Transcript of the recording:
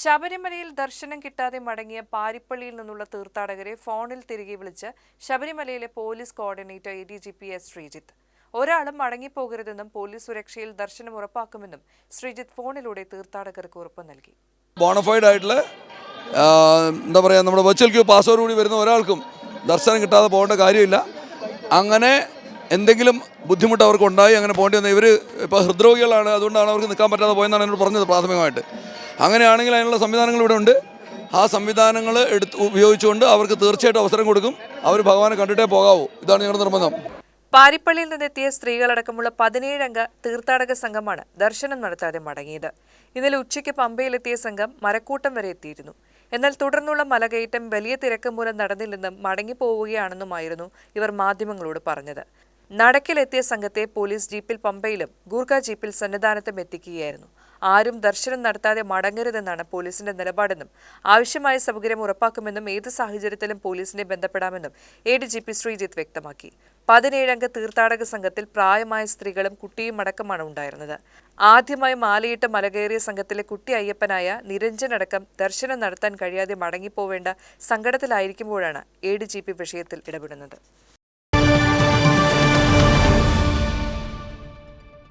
ശബരിമലയിൽ ദർശനം കിട്ടാതെ മടങ്ങിയ പാരിപ്പള്ളിയിൽ നിന്നുള്ള തീർത്ഥാടകരെ ഫോണിൽ തിരികെ വിളിച്ച് ശബരിമലയിലെ police coordinator A D G P S Sreejith. ഒരാളും മടങ്ങിപ്പോകരുതെന്നും പോലീസ് സുരക്ഷയിൽ ദർശനം ഉറപ്പാക്കുമെന്നും ശ്രീജിത്ത് ഫോണിലൂടെ തീർത്ഥാടകർക്ക് ഉറപ്പ് നൽകി. ബോണഫൈഡ് ആയിട്ടുള്ള എന്താ പറയുക നമ്മുടെ വെർച്വൽ ക്യൂ പാസ്വേഡ് കൂടി വരുന്ന ഒരാൾക്കും ദർശനം കിട്ടാതെ പോകേണ്ട കാര്യമില്ല. അങ്ങനെ എന്തെങ്കിലും ബുദ്ധിമുട്ട് അവർക്ക് ഉണ്ടായി അങ്ങനെ പോകേണ്ടി വന്നത് ഇവർ ഇപ്പോൾ ഹൃദ്രോഗികളാണ് അതുകൊണ്ടാണ് അവർക്ക് നിൽക്കാൻ പറ്റാതെ പോയെന്നാണ് എന്നോട് പറഞ്ഞത് പ്രാഥമികമായിട്ട്. അങ്ങനെയാണെങ്കിൽ അതിനുള്ള സംവിധാനങ്ങൾ ഇവിടെ ഉണ്ട്. ആ സംവിധാനങ്ങൾ എടുത്ത് ഉപയോഗിച്ചുകൊണ്ട് അവർക്ക് തീർച്ചയായിട്ടും അവസരം കൊടുക്കും. അവർ ഭഗവാനെ കണ്ടിട്ടേ പോകാവൂ. ഇതാണ് ഞങ്ങളുടെ നിർബന്ധം. പാരിപ്പള്ളിയിൽ നിന്നെത്തിയ സ്ത്രീകളടക്കമുള്ള പതിനേഴംഗ തീർത്ഥാടക സംഘമാണ് ദർശനം നടത്താതെ മടങ്ങിയത്. ഇന്നലെ ഉച്ചയ്ക്ക് പമ്പയിലെത്തിയ സംഘം മരക്കൂട്ടം വരെ എത്തിയിരുന്നു. എന്നാൽ തുടർന്നുള്ള മലകയറ്റം വലിയ തിരക്ക് മൂലം നടന്നില്ലെന്നും മടങ്ങിപ്പോവുകയാണെന്നുമായിരുന്നു ഇവർ മാധ്യമങ്ങളോട് പറഞ്ഞത്. നടക്കിലെത്തിയ സംഘത്തെ പോലീസ് ജീപ്പിൽ പമ്പയിലും ഗൂർഖ ജീപ്പിൽ സന്നിധാനത്തും എത്തിക്കുകയായിരുന്നു. ആരും ദർശനം നടത്താതെ മടങ്ങരുതെന്നാണ് പോലീസിന്റെ നിലപാടെന്നും ആവശ്യമായ സൗകര്യം ഉറപ്പാക്കുമെന്നും ഏത് സാഹചര്യത്തിലും പോലീസിനെ ബന്ധപ്പെടാമെന്നും A D G P Sreejith വ്യക്തമാക്കി. പതിനേഴംഗ തീർത്ഥാടക സംഘത്തിൽ പ്രായമായ സ്ത്രീകളും കുട്ടിയും അടക്കമാണ് ഉണ്ടായിരുന്നത്. ആദ്യമായി മാലയിട്ട് മലകയറിയ സംഘത്തിലെ കുട്ടി അയ്യപ്പനായ നിരഞ്ജനടക്കം ദർശനം നടത്താൻ കഴിയാതെ മടങ്ങിപ്പോവേണ്ട സങ്കടത്തിലായിരിക്കുമ്പോഴാണ് എ ഡി ജി പി വിഷയത്തിൽ ഇടപെടുന്നത്.